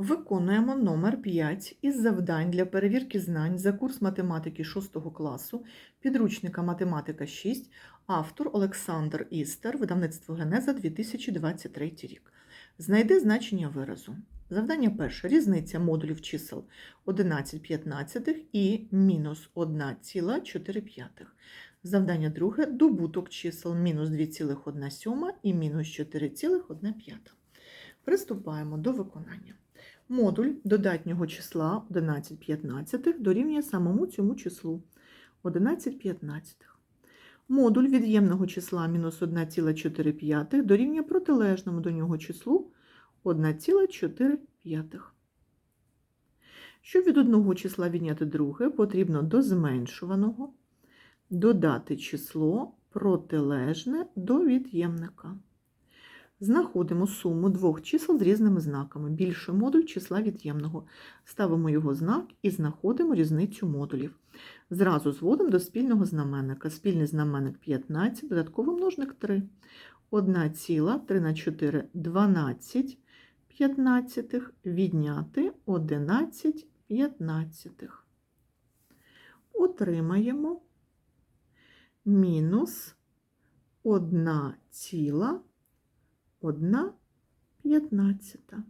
Виконуємо номер 5 із завдань для перевірки знань за курс математики 6 класу, підручника математика 6, автор Олександр Істер, видавництво Генеза 2023 рік. Знайди значення виразу. Завдання перше. Різниця модулів чисел 11 15 і мінус 1,4. Завдання друге. Добуток чисел мінус 2,1 і мінус 4,1. Приступаємо до виконання. Модуль додатнього числа 11 15 дорівнює самому цьому числу 11 15. Модуль від'ємного числа мінус 1,4 дорівнює протилежному до нього числу 1,4. Щоб від одного числа відняти друге, потрібно до зменшуваного додати число протилежне до від'ємника. Знаходимо суму двох чисел з різними знаками. Більший модуль числа від'ємного. Ставимо його знак і знаходимо різницю модулів. Зразу зводимо до спільного знаменника. Спільний знаменник 15, додатковий множник 3. 1 ціла 3 на 4 – 12 п'ятнадцятих, відняти 11 п'ятнадцятих. Отримаємо мінус 1 ціла 1 п'ятнадцята.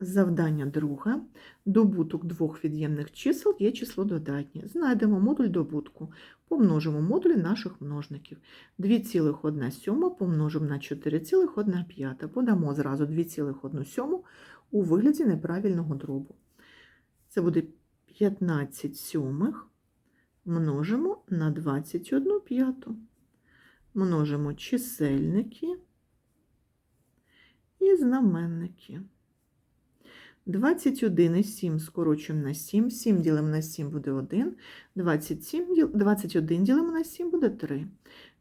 Завдання друге. Добуток двох від'ємних чисел є число додатнє. Знайдемо модуль добутку. Помножимо модулі наших множників. 2,1 помножимо на 4,1. Подамо зразу 2,1 у вигляді неправильного дробу. Це буде 15 сьомих множимо на 21 п'яту множимо чисельники і знаменники. 21 і 7 скорочуємо на 7, 7 ділимо на 7 буде 1, 27, 21 ділимо на 7 буде 3.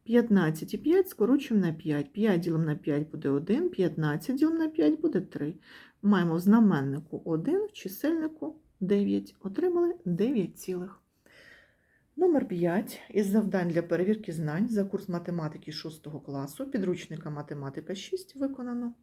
15 і 5 скорочуємо на 5, 5 ділимо на 5 буде 1, 15 ділимо на 5 буде 3. Маємо в знаменнику 1, в чисельнику 9. Отримали 9 цілих. Номер 5 із завдань для перевірки знань за курс математики 6 класу, підручника математика 6 виконано.